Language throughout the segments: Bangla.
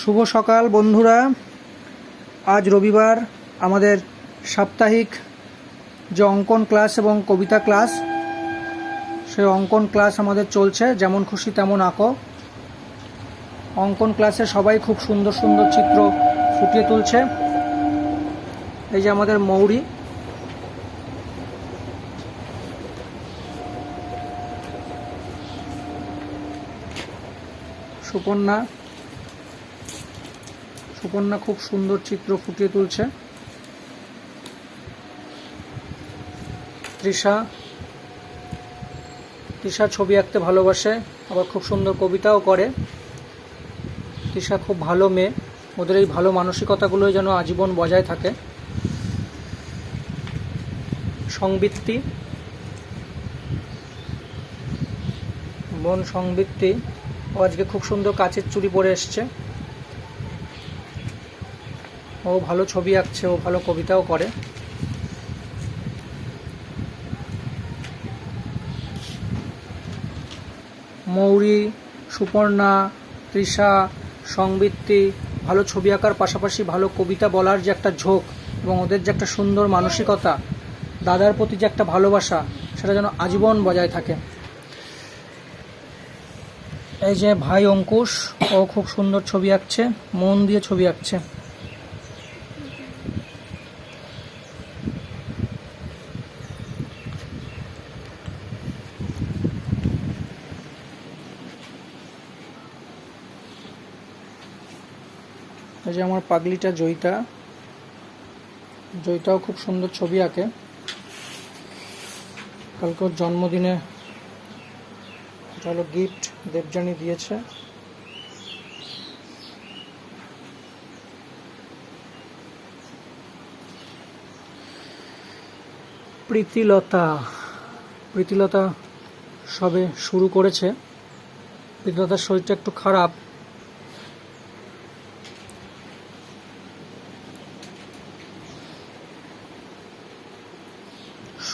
শুভ সকাল, বন্ধুরা। আজ রবিবার, আমাদের সাপ্তাহিক যে অঙ্কন ক্লাস এবং কবিতা ক্লাস, সেই অঙ্কন ক্লাস আমাদের চলছে, যেমন খুশি তেমন আঁকো। অঙ্কন ক্লাসে সবাই খুব সুন্দর সুন্দর চিত্র ফুটিয়ে তুলছে। এই যে আমাদের মৌরি। সুকন্যা সুকন্যা খুব সুন্দর চিত্র ফুটিয়ে তুলছে। তৃষা তৃষা ছবি আঁকতে ভালোবাসে, আবার খুব সুন্দর কবিতাও করে। তৃষা খুব ভালো মেয়ে, ওদের এই ভালো মানসিকতাগুলোই যেন আজীবন বজায় থাকে। সংবৃত্তি বোন সংবৃত্তি। ও আজকে খুব সুন্দর কাচের চুড়ি পরে এসছে। ও ভালো ছবি আঁকছে, ও ভালো কবিতাও করে। মৌরি, সুপর্ণা, তৃষা, সংবৃত্তি, ভালো ছবি আঁকার পাশাপাশি ভালো কবিতা বলার যে একটা ঝোঁক এবং ওদের যে একটা সুন্দর মানসিকতা, দাদার প্রতি যে একটা ভালোবাসা, সেটা যেন আজীবন বজায় থাকে। এই যে ভাই অঙ্কুশ, ও খুব সুন্দর ছবি আঁকছে, মন দিয়ে ছবি আঁকছে। এই যে আমার পাগলিটা জয়িতা। জয়িতাও খুব সুন্দর ছবি আঁকে। কালকে জন্মদিনে এটা গিফট দেবযানী দিয়েছে। প্রীতিলতা। প্রীতিলতা সবে শুরু করেছে। প্রীতিলতার শরীরটা একটু খারাপ।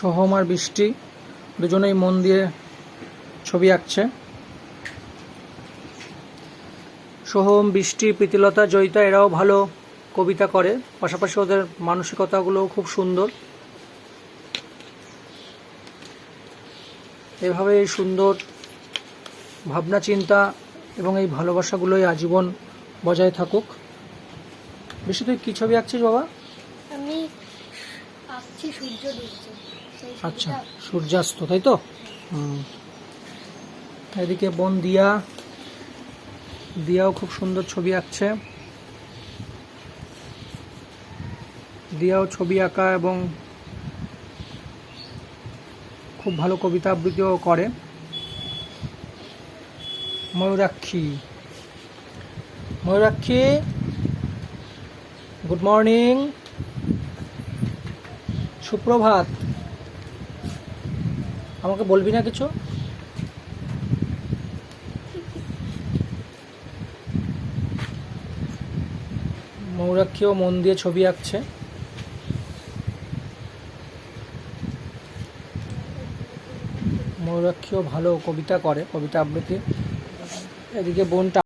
সোহম আর বৃষ্টি, দুজনেই মন দিয়ে ছবি আঁকছে। সোহম বৃষ্টি, প্রীতিলতা, জয়িতা, এরাও ভালো কবিতা করে। পাশাপাশি ওদের মানসিকতাগুলোও খুব সুন্দর। এভাবে এই সুন্দর ভাবনা, চিন্তা এবং এই ভালোবাসাগুলোই আজীবন বজায় থাকুক। বেশি তুই কী ছবি আঁকছিস বাবা? আমি আঁকছি সূর্য আচ্ছা সূর্যাস্ত, তাই তো? এদিকে বোন দিয়া, দিয়াও খুব সুন্দর ছবি আঁকছে। দিয়াও ছবি আঁকা এবং খুব ভালো কবিতা আবৃত্তিও করে। ময়ূরাক্ষী। Mayurakshi, good morning. সুপ্রভাত। আমাকে বলবি না কিছু? মৌরাক্ষীও মন দিয়ে ছবি আঁকছে। মৌরাক্ষীও ভালো কবিতা করে, কবিতা আবৃত্তি এদিকে বোনটা